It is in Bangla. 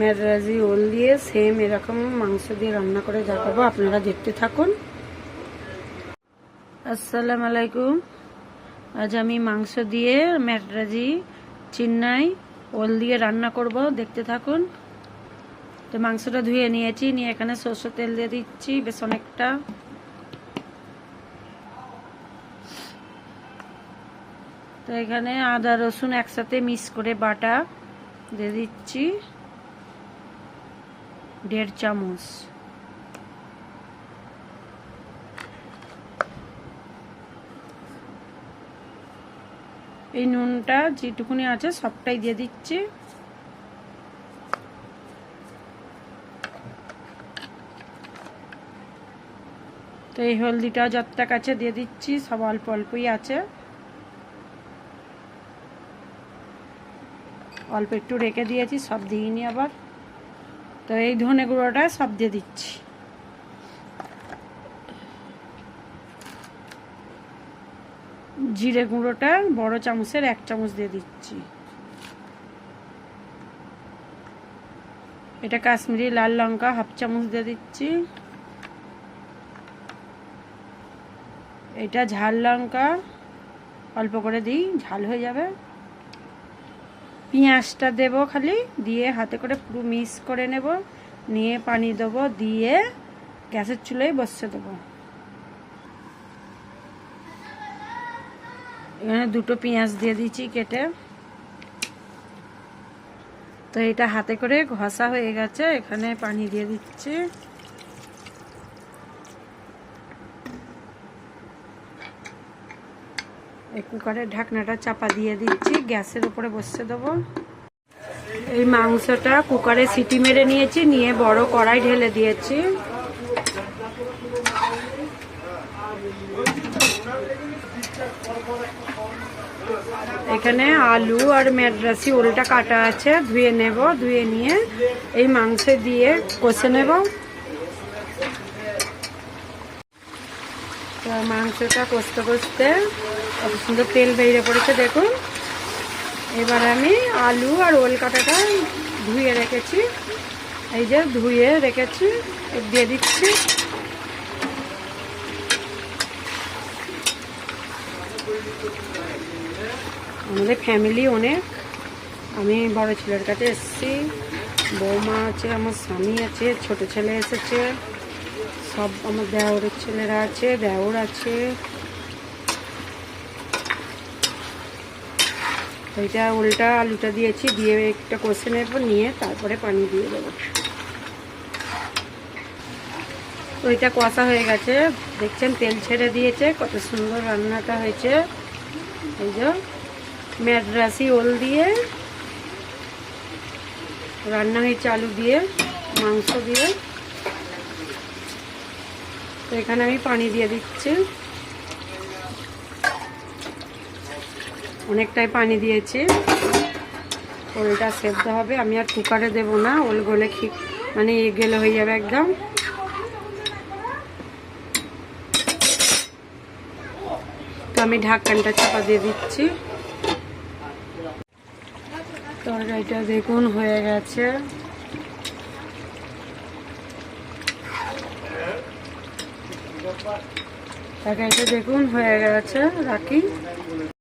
ম্যাডরাজি ওল দিয়ে সেম এরকম মাংস দিয়ে রান্না করে দেখাবো। আপনারা দেখতে থাকুন। আসসালাম আলাইকুম। আজ আমি মাংস দিয়ে ম্যাডরাজি চিন্নাই, ওল দিয়ে রান্না করব। দেখতে থাকুন। তো মাংসটা ধুয়ে নিয়েছি, নিয়ে এখানে সরষের তেল দিয়ে দিচ্ছি, বেশ অনেকটা। তো এখানে আদা, রসুন একসাথে মিক্স করে বাটা দিয়ে দিচ্ছি। দেড় চামচ। এই নুনটা যেটুকুনি আছে সবটাই দিয়ে দিচ্ছি। তো এই হলদিটা যতটা কাছে দিয়ে দিচ্ছি, সব অল্প অল্পই আছে। অল্প একটু রেখে দিয়েছি, সব দিইনি আবার। তো এই ধনে গুঁড়োটা সব দিয়ে দিচ্ছি। জিরে গুঁড়োটা বড় চামচের এক চামচ দিয়ে দিচ্ছি। এটা কাশ্মীরি লাল লঙ্কা হাফ চামচ দিয়ে দিচ্ছি। এটা ঝাল লঙ্কা, অল্প করে দিই, ঝাল হয়ে যাবে। পেঁয়াজটা দেবো খালি, দিয়ে হাতে করে পুরো মিক্স করে নেব। নিয়ে পানি দেবো, দিয়ে গ্যাসের চুলোয় বসে দেবো। এখানে দুটো পেঁয়াজ দিয়ে দিচ্ছি কেটে। তো এটা হাতে করে ঘষা হয়ে গেছে, এখানে পানি দিয়ে দিচ্ছি। কুকারের ঢাকনাটা চাপা দিয়ে দিচ্ছি, গ্যাসের উপরে বসে দেবো। এই মাংসটা কুকারে সিটি মেরে নিয়েছি, নিয়ে বড় কড়াই ঢেলে দিয়েছি। এখানে আলু আর ম্যাড্রাসি ওলটা কাটা আছে, ধুয়ে নেব, ধুয়ে নিয়ে এই মাংস দিয়ে কষে নেব। তো মাংসটা কষতে কষতে কত সুন্দর তেল বেরিয়ে পড়েছে, দেখুন। এবার আমি আলু আর ওল কাটাটা ধুয়ে রেখেছি। এই যে ধুয়ে রেখেছি, দিয়ে দিচ্ছি। আমাদের ফ্যামিলি অনেক। আমি বড় ছেলের কাছে এসেছি। বৌমা আছে, আমার স্বামী আছে, ছোট ছেলে এসেছে। সব আমার দেওরের ছেলেরা আছে, দেওর আছে। এইটা উল্টা আলুটা দিয়েছি, দিয়ে একটা কষে নেব, নিয়ে তারপরে পানি দিয়ে দেবো। ওইটা কষা হয়ে গেছে। দেখছেন, তেল ছেড়ে দিয়েছে, কত সুন্দর রান্নাটা হয়েছে। এই যে ম্যাড্রাসি ওল দিয়ে রান্না হয়েছে আলু দিয়ে, মাংস দিয়ে। এখানে আমি পানি দিয়ে দিচ্ছি। অনেকটাই পানি দিয়েছি। ওলটা সেদ্ধ হবে। আমি আর কুকারে দেব না। ওল গলে মানে এ গেলে হয়ে যাবে একদম। তো আমি ঢাকনটা চাপা দিয়ে দিচ্ছি। তরকারিটা দেখুন হয়ে গেছে। দেখুন হয়ে গেছে রাখি।